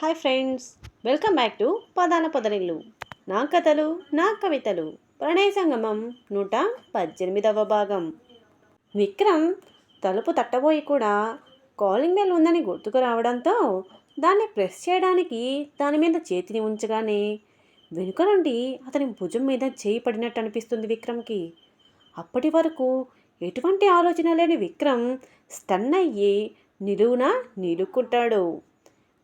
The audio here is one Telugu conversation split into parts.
Hi friends welcome back to పదాల పొదరిల్లు నా కథలు నా కవితలు. ప్రణయ సంగమం నూట పద్దెనిమిదవ భాగం. విక్రమ్ తలుపు తట్టబోయి కూడా కాలింగ్ బెల్ ఉందని గుర్తుకు రావడంతో దాన్ని ప్రెస్ చేయడానికి దాని మీద చేతిని ఉంచగానే వెనుక నుండి అతని భుజం మీద చేయి పడినట్టు అనిపిస్తుంది విక్రమ్కి. అప్పటి వరకు ఎటువంటి ఆలోచన లేని విక్రమ్ స్టన్ అయ్యి నిలువున నిలుక్కుంటాడు.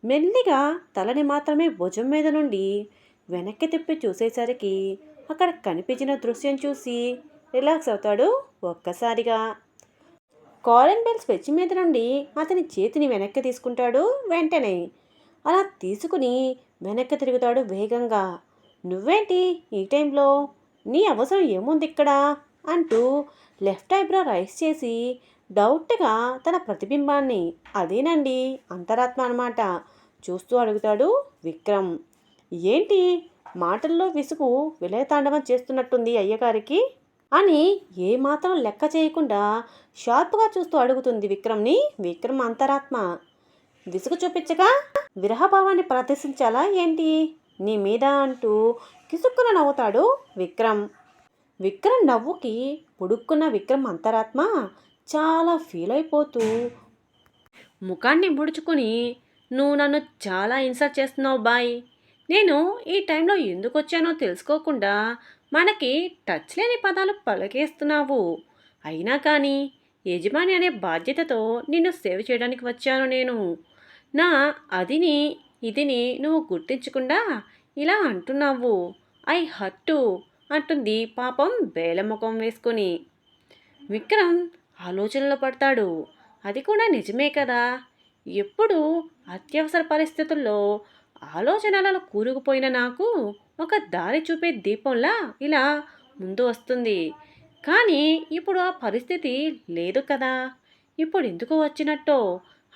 మెల్లిగా తలని మాత్రమే భుజం మీద నుండి వెనక్కి తిప్పి చూసేసరికి అక్కడ కనిపించిన దృశ్యం చూసి రిలాక్స్ అవుతాడు ఒక్కసారిగా. కాలన్ బెల్ స్విచ్ మీద నుండి అతని చేతిని వెనక్కి తీసుకుంటాడు వెంటనే. అలా తీసుకుని వెనక్కి తిరుగుతాడు వేగంగా. నువ్వేంటి ఈ టైంలో? నీ అవసరం ఏముంది ఇక్కడ? అంటూ లెఫ్ట్ ఐబ్రో రైస్ చేసి డౌట్గా తన ప్రతిబింబాన్ని అదేనండి అంతరాత్మ అనమాట చూస్తూ అడుగుతాడు విక్రమ్. ఏంటి? మాటల్లో విసుగు విలయతాండవం చేస్తున్నట్టుంది అయ్యగారికి? అని ఏమాత్రం లెక్క చేయకుండా షార్ప్గా చూస్తూ అడుగుతుంది విక్రమ్ని విక్రమ్ అంతరాత్మ. విసుగు చూపించగా విరహభావాన్ని ప్రదర్శించాలా ఏంటి? నీ మీద అంటూ కిసుక్కున నవ్వుతాడు విక్రమ్. విక్రమ్ నవ్వుకి పుడుక్కున్న విక్రమ్ అంతరాత్మ చాలా ఫీల్ అయిపోతూ ముఖాన్ని ముడుచుకొని నువ్వు నన్ను చాలా ఇన్సల్ట్ చేస్తున్నావు బాయ్. నేను ఈ టైంలో ఎందుకు వచ్చానో తెలుసుకోకుండా మనకి టచ్ లేని పదాలు పలకేస్తున్నావు. అయినా కానీ యజమాని అనే బాధ్యతతో నిన్ను సేవ్ చేయడానికి వచ్చాను నేను. నా అదిని ఇదిని నువ్వు గుర్తించకుండా ఇలా అంటున్నావు. ఐ హట్టు అంటుంది పాపం బేలముఖం వేసుకొని. విక్రమ్ ఆలోచనలో పడతాడు. అది కూడా నిజమే కదా? ఎప్పుడు అత్యవసర పరిస్థితుల్లో ఆలోచనలలో కూరుకుపోయిన నాకు ఒక దారి చూపే దీపంలా ఇలా ముందు వస్తుంది. కానీ ఇప్పుడు ఆ పరిస్థితి లేదు కదా. ఇప్పుడు ఎందుకు వచ్చినట్టో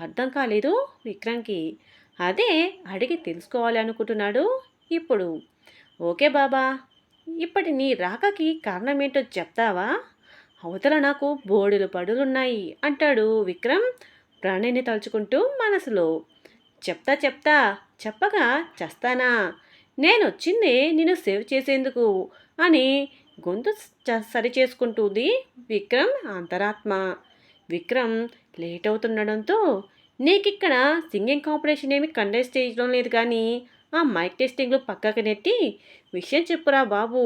అర్థం కాలేదు విక్రమ్కి అదే అడిగి తెలుసుకోవాలి అనుకుంటున్నాడు ఇప్పుడు. ఓకే బాబా ఇప్పటి నీ రాకకి కారణమేంటో చెప్తావా? అవతల నాకు బోడులు పడులున్నాయి అంటాడు విక్రమ్ ప్రాణిని తలుచుకుంటూ మనసులో చెప్తా చెప్తా చెప్పగా చస్తానా? నేను వచ్చింది నిన్ను సేవ్ చేసేందుకు అని గొంతు సరి చేసుకుంటుంది విక్రమ్ అంతరాత్మ. విక్రమ్ లేట్ అవుతుండడంతో నీకిక్కడ సింగింగ్ కాంపిటీషన్ ఏమి కండక్ట్ చేయడం లేదు కానీ ఆ మైక్ టెస్టింగ్లు పక్కకు నెట్టి విషయం చెప్పురా బాబు.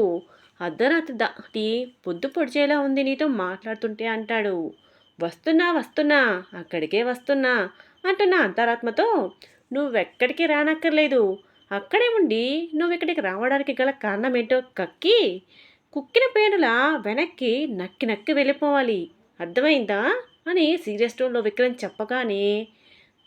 అర్ధరాత్రి దాటి పొద్దు పొడిచేలా ఉంది నీతో మాట్లాడుతుంటే అంటాడు. వస్తున్నా వస్తున్నా అక్కడికే వస్తున్నా అంటున్న అంతరాత్మతో నువ్వెక్కడికి రానక్కర్లేదు. అక్కడే ఉండి నువ్వు ఇక్కడికి రావడానికి గల కారణం ఏంటో కక్కి కుక్కిన పేనులా వెనక్కి నక్కి నక్కి వెళ్ళిపోవాలి. అర్థమైందా? అని సీరియస్ టోన్లో విక్రమ్ చెప్పగానే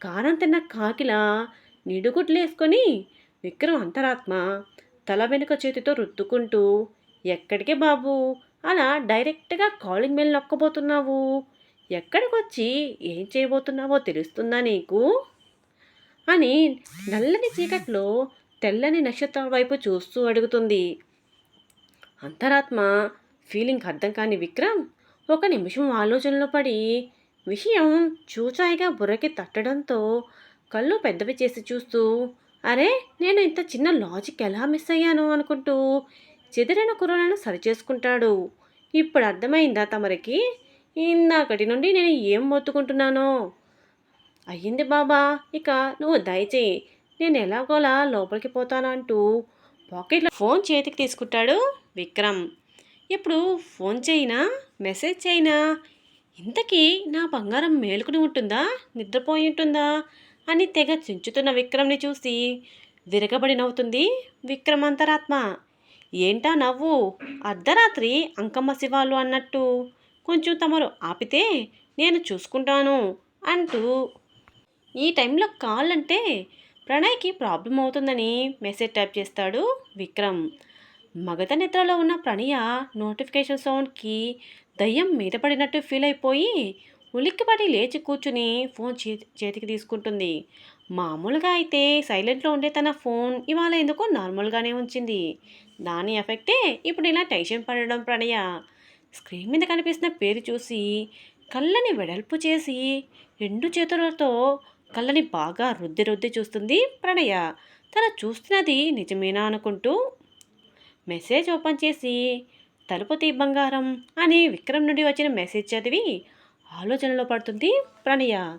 కారం తిన్న కాకిలా నిడుగుడ్లేసుకొని విక్రమ్ అంతరాత్మ తల వెనుక చేతితో రుద్దుకుంటూ ఎక్కడికి బాబు? అలా డైరెక్ట్గా కాలింగ్ బెల్ నొక్కబోతున్నావు. ఎక్కడికొచ్చి ఏం చేయబోతున్నావో తెలుస్తుందా నీకు? అని నల్లని చీకట్లో తెల్లని నక్షత్రాల వైపు చూస్తూ అడుగుతుంది. అంతరాత్మ ఫీలింగ్ అర్థం కాని విక్రమ్ ఒక నిమిషం ఆలోచనలో పడి విషయం చూచాయిగా బుర్రకి తట్టడంతో కళ్ళు పెద్దవి చేసి చూస్తూ అరే నేను ఇంత చిన్న లాజిక్ ఎలా మిస్ అయ్యాను? అనుకుంటూ చెదిరిన కుర్రలను సరిచేసుకుంటాడు. ఇప్పుడు అర్థమైందా తమరికి? ఇందాకటి నుండి నేను ఏం మొత్తుకుంటున్నానో? అయ్యింది బాబా. ఇక నువ్వు దయచేయి. నేను ఎలాగోలా లోపలికి పోతానంటూ పాకెట్లో ఫోన్ చేతికి తీసుకుంటాడు విక్రమ్. ఇప్పుడు ఫోన్ చేయినా మెసేజ్ చేయినా ఇంతకీ నా బంగారం మేలుకుని ఉంటుందా? నిద్రపోయి ఉంటుందా? అని తెగ చించుతున్న విక్రమ్ని చూసి విరగబడి నవ్వుతుంది విక్రమ్ అంతరాత్మ. ఏంటా నవ్వు? అర్ధరాత్రి అంకమ్మ శివాలు అన్నట్టు. కొంచెం తమరు ఆపితే నేను చూసుకుంటాను అంటూ ఈ టైంలో కాల్ అంటే ప్రణయ్కి ప్రాబ్లం అవుతుందని మెసేజ్ టైప్ చేస్తాడు విక్రమ్. మగధ నిద్రలో ఉన్న ప్రణయ నోటిఫికేషన్ సౌండ్కి దయ్యం మీద పడినట్టు ఫీల్ అయిపోయి ఉలిక్కిపడి లేచి కూర్చుని ఫోన్ చేతి చేతికి తీసుకుంటుంది. మామూలుగా అయితే సైలెంట్లో ఉండే తన ఫోన్ ఇవాళ ఎందుకో నార్మల్గానే ఉంచింది. దాని ఎఫెక్టే ఇప్పుడు ఇలా టెన్షన్ పడడం ప్రణయ. స్క్రీన్ మీద కనిపిస్తున్న పేరు చూసి కళ్ళని వెడల్పు చేసి రెండు చేతులతో కళ్ళని బాగా రుద్ది రుద్ది చూస్తుంది ప్రణయ. తను చూస్తున్నది నిజమేనా అనుకుంటూ మెసేజ్ ఓపెన్ చేసి తలుపు తీ బంగారం అని విక్రమ్ నుండి వచ్చిన మెసేజ్ చదివి ఆలోచనలో పడుతుంది ప్రణయ.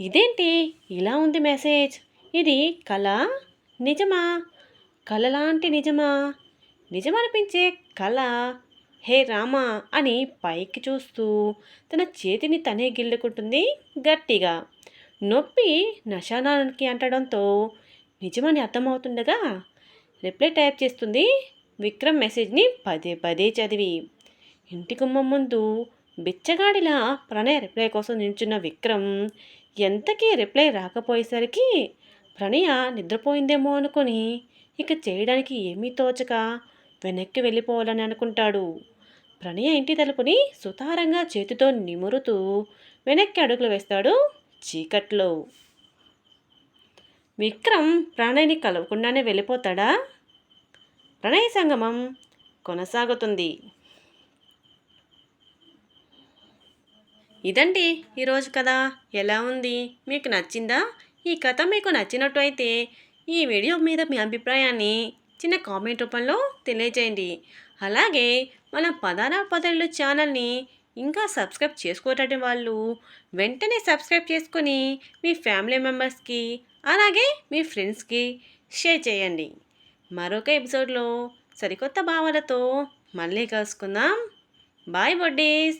ఇదేంటి? ఇలా ఉంది మెసేజ్? ఇది కళ నిజమా? కళ లాంటి నిజమా? నిజమనిపించే కళ హే రామా అని పైకి చూస్తూ తన చేతిని తనే గిల్లుకుంటుంది గట్టిగా. నొప్పి నశానానికి అంటడంతో నిజమని అర్థమవుతుండగా రిప్లై టైప్ చేస్తుంది విక్రమ్ మెసేజ్ని పదే పదే చదివి. ఇంటి గుమ్మం ముందు బిచ్చగాడిలా ప్రణయ్ రిప్లై కోసం నిల్చున్న విక్రమ్ ఎంతకీ రిప్లై రాకపోయేసరికి ప్రణయ నిద్రపోయిందేమో అనుకొని ఇక చేయడానికి ఏమీ తోచక వెనక్కి వెళ్ళిపోవాలని అనుకుంటాడు. ప్రణయ ఇంటి తలుపుని సుతారంగా చేతితో నిమురుతూ వెనక్కి అడుగులు వేస్తాడు చీకట్లో. విక్రమ్ ప్రణయ్ని కలవకుండానే వెళ్ళిపోతాడా? ప్రణయ సంగమం కొనసాగుతుంది. ఇదండి ఈరోజు కథ. ఎలా ఉంది? మీకు నచ్చిందా? ఈ కథ మీకు నచ్చినట్టు అయితే ఈ వీడియో మీద మీ అభిప్రాయాన్ని చిన్న కామెంట్ రూపంలో తెలియజేయండి. అలాగే మన పదాన పదలు ఛానల్ని ఇంకా సబ్స్క్రైబ్ చేసుకోవటం వాళ్ళు వెంటనే సబ్స్క్రైబ్ చేసుకొని మీ ఫ్యామిలీ మెంబర్స్కి అలాగే మీ ఫ్రెండ్స్కి షేర్ చేయండి. మరొక ఎపిసోడ్లో సరికొత్త భావాలతో మళ్ళీ కలుసుకుందాం. Bye buddies!